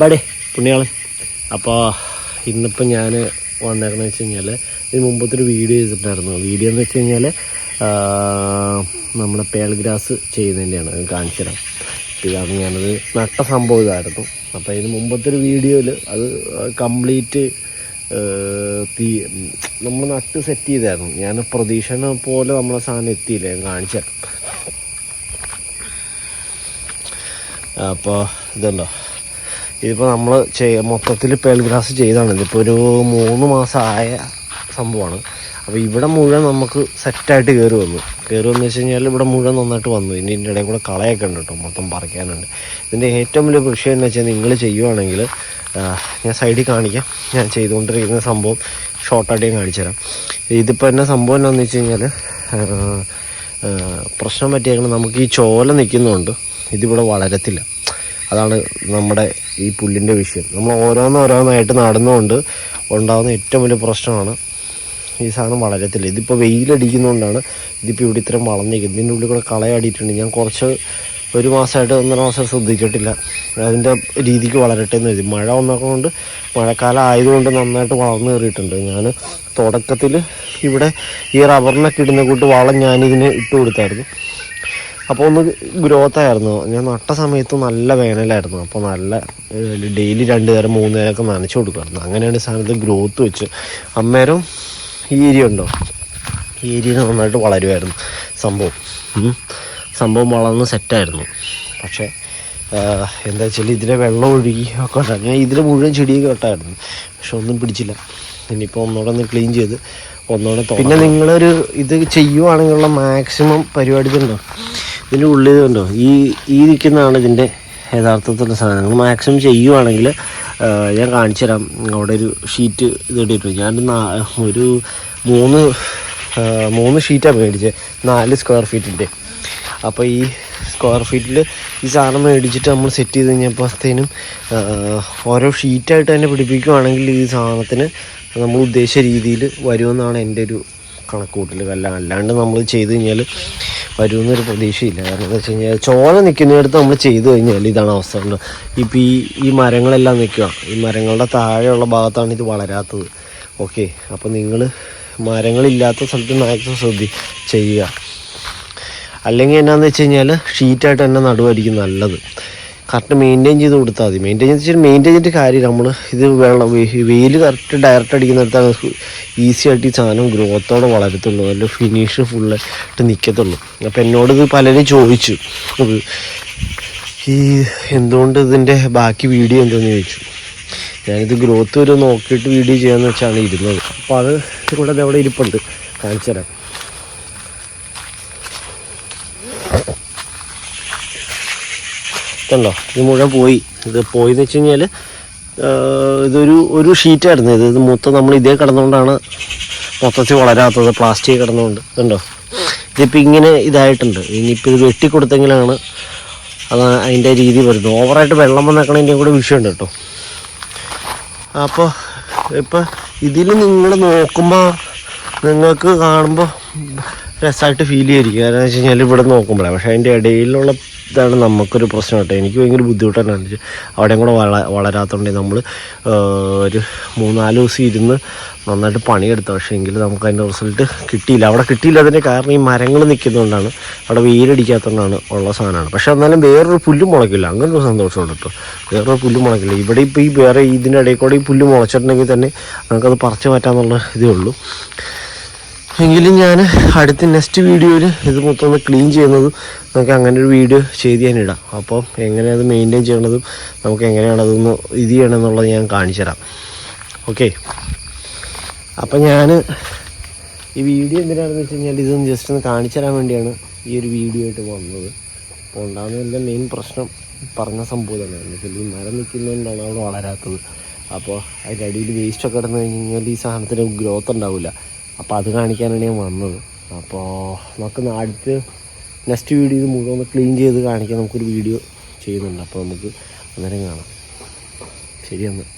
വാടേ പുണ്യാളെ. അപ്പോൾ ഇന്നിപ്പോൾ ഞാൻ വന്നേക്കണമെന്ന് വെച്ച് കഴിഞ്ഞാൽ ഇതിന് മുമ്പത്തെ ഒരു വീഡിയോ ചെയ്തിട്ടുണ്ടായിരുന്നു. വീഡിയോ എന്ന് വെച്ച് കഴിഞ്ഞാൽ നമ്മുടെ പേൾ ഗ്രാസ് ചെയ്യുന്നതിന്റെയാണ് കാണിച്ചത് കാണിച്ചു തരാം. ഇതാണ് ഞാനത് നട്ട സംഭവം ഇതായിരുന്നു. അപ്പോൾ ഇതിന് മുമ്പത്തെ ഒരു വീഡിയോയിൽ അത് കംപ്ലീറ്റ് തീ നമ്മൾ നട്ട് സെറ്റ് ചെയ്തായിരുന്നു. ഞാൻ പ്രതീക്ഷനെ പോലെ നമ്മളെ സാധനം എത്തിയില്ല. ഞാൻ കാണിച്ചു അപ്പോൾ ഇതുണ്ടോ? ഇതിപ്പോൾ നമ്മൾ ചെയ്യ മൊത്തത്തിൽ പേൾഗ്രാസ് ചെയ്താണ്. ഇതിപ്പോൾ ഒരു മൂന്ന് മാസമായ സംഭവമാണ് അപ്പോൾ ഇവിടെ മുഴുവൻ നമുക്ക് സെറ്റായിട്ട് കയറി വന്നു. കയറി വന്നു വെച്ച് കഴിഞ്ഞാൽ ഇവിടെ മുഴുവൻ നന്നായിട്ട് വന്നു. ഇനി ഇതിന്റെ ഇടയിൽ കൂടെ കളയൊക്കെ ഉണ്ട് കേട്ടോ മൊത്തം പറിക്കാനുണ്ട്. ഇതിന്റെ ഏറ്റവും വലിയ വിഷയം എന്ന് വെച്ചാൽ നിങ്ങൾ ചെയ്യുവാണെങ്കിൽ ഞാൻ സൈഡിൽ കാണിക്കാം. ഞാൻ ചെയ്തുകൊണ്ടിരിക്കുന്ന സംഭവം ഷോർട്ടായിട്ട് ഞാൻ കാണിച്ചു തരാം. ഇതിപ്പോൾ എന്നെ സംഭവം എന്താണെന്ന് വെച്ച് കഴിഞ്ഞാൽ പ്രശ്നം പറ്റിയേക്കണം നമുക്ക് ഈ ചോല നിൽക്കുന്നുണ്ട്. ഇതിവിടെ വളരത്തില്ല. അതാണ് നമ്മുടെ ഈ പുല്ലിന്റെ വിഷയം. നമ്മൾ ഓരോന്നോരോന്നായിട്ട് നടന്നുകൊണ്ട് ഉണ്ടാകുന്ന ഏറ്റവും വലിയ പ്രശ്നമാണ് ഈ സാധനം വളരത്തില്ല. ഇതിപ്പോൾ വെയിലടിക്കുന്നതുകൊണ്ടാണ് ഇതിപ്പോൾ ഇവിടെ ഇത്രയും വളഞ്ഞിരിക്കുന്നത് ഇതിന്റെ ഉള്ളിൽ കൂടെ കളയാടിയിട്ടുണ്ട്. ഞാൻ കുറച്ച് ഒരു മാസമായിട്ട് ഒന്നര മാസം ശ്രദ്ധിച്ചിട്ടില്ല. അതിന്റെ രീതിക്ക് വളരട്ടെ എന്ന് കരുതി. മഴ വന്നതുകൊണ്ട് മഴക്കാലം ആയതുകൊണ്ട് നന്നായിട്ട് വളർന്നു കയറിയിട്ടുണ്ട്. ഞാൻ തുടക്കത്തിൽ ഇവിടെ ഈ റബ്ബറിനൊക്കെ ഇടുന്ന കൂട്ട് വളം ഞാനിതിന് ഇട്ട് കൊടുത്തായിരുന്നു അപ്പോൾ ഒന്ന് ഗ്രോത്ത് ആയിരുന്നു. ഞാൻ നട്ട സമയത്ത് നല്ല വേനലായിരുന്നു. അപ്പോൾ നല്ല ഡെയിലി രണ്ട് നേരം മൂന്ന് നേരമൊക്കെ നനച്ചു കൊടുക്കുമായിരുന്നു. അങ്ങനെയാണ് സാധനത്തിൽ സാധനത്ത് ഗ്രോത്ത് വെച്ച്. അന്നേരം ഈ ഏരിയ ഉണ്ടോ? ഈ ഏരിയ നന്നായിട്ട് വളരുമായിരുന്നു സംഭവം. സംഭവം വളർന്ന് സെറ്റായിരുന്നു പക്ഷേ എന്താ വെച്ചാൽ ഇതിലെ വെള്ളം ഒഴുകി ഒക്കെ ഉണ്ടായിരുന്നു. ഞാൻ ഇതിലെ മുഴുവൻ ചെടിയൊക്കെ ഇട്ടായിരുന്നു പക്ഷെ ഒന്നും പിടിച്ചില്ല. ഇനിയിപ്പോൾ ഒന്നുകൂടെ ഒന്ന് ക്ലീൻ ചെയ്ത് ഒന്നുകൂടെ പിന്നെ നിങ്ങളൊരു ഇത് ചെയ്യുവാണെങ്കിലുള്ള മാക്സിമം പരിപാടി ഇതുണ്ടോ? ഇതിന്റെ ഉള്ളിൽ കണ്ടോ? ഈ ഈ നിൽക്കുന്നതാണ് ഇതിന്റെ യഥാർത്ഥത്തിലുള്ള സാധനങ്ങൾ. മാക്സിമം ചെയ്യുവാണെങ്കിൽ ഞാൻ കാണിച്ചു തരാം. അവിടെ ഒരു ഷീറ്റ് ഇത് ഇട്ടിട്ടുണ്ട്. ഞാൻ ഒരു മൂന്ന് മൂന്ന് ഷീറ്റാണ് മേടിച്ചത് നാല് സ്ക്വയർ ഫീറ്റിന്റെ അപ്പോൾ ഈ സ്ക്വയർ ഫീറ്റിൽ ഈ സാധനം മേടിച്ചിട്ട് നമ്മൾ സെറ്റ് ചെയ്ത് കഴിഞ്ഞപ്പോഴത്തേനും ഓരോ ഷീറ്റായിട്ട് തന്നെ പിടിപ്പിക്കുവാണെങ്കിൽ ഈ സാധനത്തിന് നമ്മൾ ഉദ്ദേശിച്ച രീതിയിൽ വരുമെന്നാണ് എന്റെ ഒരു കണക്കൂട്ടൽ അല്ല അല്ലാണ്ട് നമ്മൾ ചെയ്ത് കഴിഞ്ഞാൽ വരുമെന്നൊരു പ്രതീക്ഷയില്ല. കാരണം എന്താ വെച്ച് കഴിഞ്ഞാൽ ചോല നിൽക്കുന്നിടത്ത് നമ്മൾ ചെയ്തു കഴിഞ്ഞാൽ ഇതാണ് അവസ്ഥ. ഇപ്പോൾ ഈ ഈ മരങ്ങളെല്ലാം നിൽക്കുക. ഈ മരങ്ങളുടെ താഴെയുള്ള ഭാഗത്താണ് ഇത് വളരാത്തത്. ഓക്കെ അപ്പോൾ നിങ്ങൾ മരങ്ങളില്ലാത്ത സ്ഥലത്ത് മാക്സിമം ശ്രദ്ധി ചെയ്യുക. അല്ലെങ്കിൽ എന്നാന്ന് വെച്ച് കഴിഞ്ഞാൽ ഷീറ്റായിട്ട് തന്നെ നടുവായിരിക്കും നല്ലത്. കറക്റ്റ് മെയിന്റെയിൻ ചെയ്ത് കൊടുത്താൽ മതി. മെയിന്റെയിൻ ചെയ്ത് വെച്ചാൽ മെയിന്റെയിൻ ചെയ്തിട്ട് കാര്യം നമ്മൾ ഇത് വെള്ളം വെയിൽ കറക്റ്റ് ഡയറക്റ്റ് അടിക്കുന്നിടത്താണ് ഈസി ആയിട്ട് ഈ സാധനം ഗ്രോത്തോടെ വളരത്തുള്ളൂ. നല്ല ഫിനിഷ് ഫുള്ളായിട്ട് നിൽക്കത്തുള്ളൂ അപ്പോൾ എന്നോട് ഇത് പലരും ചോദിച്ചു. ഈ എന്തുകൊണ്ട് ഇതിന്റെ ബാക്കി വീഡിയോ എന്തെന്ന് ചോദിച്ചു. ഞാനിത് ഗ്രോത്ത് വരെ നോക്കിയിട്ട് വീഡിയോ ചെയ്യാമെന്ന് വെച്ചാണ് ഇരുന്നത്. അപ്പോൾ അത് കൂടെ അവിടെ ഇരിപ്പുണ്ട്. കാണിച്ചു തരാം ഇതുണ്ടോ ഇത് മുഴുവൻ പോയി. ഇത് പോയിന്ന് വെച്ച് കഴിഞ്ഞാൽ ഇതൊരു ഒരു ഷീറ്റായിരുന്നു ഇത്. ഇത് മൊത്തം നമ്മൾ ഇതേ കിടന്നുകൊണ്ടാണ് മൊത്തത്തിൽ വളരാത്തത്. പ്ലാസ്റ്റിക് കിടന്നുകൊണ്ട് കണ്ടോ? ഇതിപ്പോൾ ഇങ്ങനെ ഇതായിട്ടുണ്ട്. ഇനിയിപ്പോൾ ഇത് വെട്ടിക്കൊടുത്തെങ്കിലാണ് അത് അതിന്റെ രീതി വരുന്നത്. ഓവറായിട്ട് വെള്ളം വന്നേക്കണതിന്റെ കൂടെ വിഷയമുണ്ട് കേട്ടോ. അപ്പോൾ ഇപ്പം ഇതിൽ നിങ്ങൾ നോക്കുമ്പോൾ നിങ്ങൾക്ക് കാണുമ്പോൾ രസമായിട്ട് ഫീൽ ചെയ്തിരിക്കും. കാരണം വെച്ച് കഴിഞ്ഞാൽ ഇവിടെ നോക്കുമ്പോഴേ. പക്ഷേ അതിന്റെ ഇടയിലുള്ള ഇതാണ് നമുക്കൊരു പ്രശ്നം കേട്ടോ. എനിക്ക് ഭയങ്കര ബുദ്ധിമുട്ടാണ്. അവിടെയും കൂടെ വള വളരാത്തതുകൊണ്ട് നമ്മൾ ഒരു മൂന്നാൽ ദിവസം ഇരുന്ന് നന്നായിട്ട് പണിയെടുത്തു. പക്ഷേ എങ്കിൽ നമുക്ക് അതിന്റെ റിസൾട്ട് കിട്ടിയില്ല. അവിടെ കിട്ടിയില്ല അതിന്റെ കാരണം ഈ മരങ്ങൾ നിൽക്കുന്നതുകൊണ്ടാണ് അവിടെ വെയിലടിക്കാത്തതുകൊണ്ടാണ് ഉള്ള സാധനമാണ്. പക്ഷേ എന്നാലും വേറൊരു പുല്ലും മുളക്കില്ല അങ്ങനെ ഒരു സന്തോഷമുണ്ട് കേട്ടോ. വേറൊരു പുല്ല് മുളക്കില്ല ഇവിടെ ഇപ്പോൾ ഈ വേറെ ഇതിന്റെ ഇടയിൽ കൂടെ ഈ പുല്ല് മുളച്ചിട്ടുണ്ടെങ്കിൽ തന്നെ നമുക്കത് പറിച്ചു മാറ്റാമെന്നുള്ള ഇതേ ഉള്ളൂ. എങ്കിലും ഞാൻ അടുത്ത നെക്സ്റ്റ് വീഡിയോയിൽ ഇത് മൊത്തം ഒന്ന് ക്ലീൻ ചെയ്യുന്നതും നമുക്ക് അങ്ങനെ ഒരു വീഡിയോ ചെയ്ത് ഞാൻ ഇടാം. അപ്പോൾ എങ്ങനെ അത് മെയിന്റെയിൻ ചെയ്യണതും നമുക്ക് എങ്ങനെയാണ് അതൊന്ന് ഇത് ചെയ്യണമെന്നുള്ളത് ഞാൻ കാണിച്ചു തരാം. ഓക്കെ അപ്പം ഞാൻ ഈ വീഡിയോ എന്തിനാണെന്ന് വെച്ച് കഴിഞ്ഞാൽ ഇതൊന്ന് ജസ്റ്റ് ഒന്ന് കാണിച്ചു തരാൻ വേണ്ടിയാണ് ഈ ഒരു വീഡിയോ ആയിട്ട് വന്നത്. അപ്പോൾ ഉണ്ടാകുന്നതിന്റെ മെയിൻ പ്രശ്നം പറഞ്ഞ സംഭവം തന്നെയാണ് വെച്ചാൽ ഈ മരം നിൽക്കുന്നതുകൊണ്ടാണ് അവിടെ വളരാത്തത്. അപ്പോൾ അതിന്റെ അടിയിൽ വേസ്റ്റൊക്കെ കിടന്നു കഴിഞ്ഞ് കഴിഞ്ഞാൽ ഈ സാധനത്തിന് ഗ്രോത്ത് ഉണ്ടാവില്ല. അപ്പോൾ അത് കാണിക്കാനാണ് ഞാൻ വന്നത്. അപ്പോൾ നമുക്ക് അടുത്ത് നെക്സ്റ്റ് വീഡിയോ ഇത് മുഴുവൻ ക്ലീൻ ചെയ്ത് കാണിക്കാൻ നമുക്കൊരു വീഡിയോ ചെയ്യുന്നുണ്ട്. അപ്പോൾ നമുക്ക് അന്നേരം കാണാം. ശരി എന്നാൽ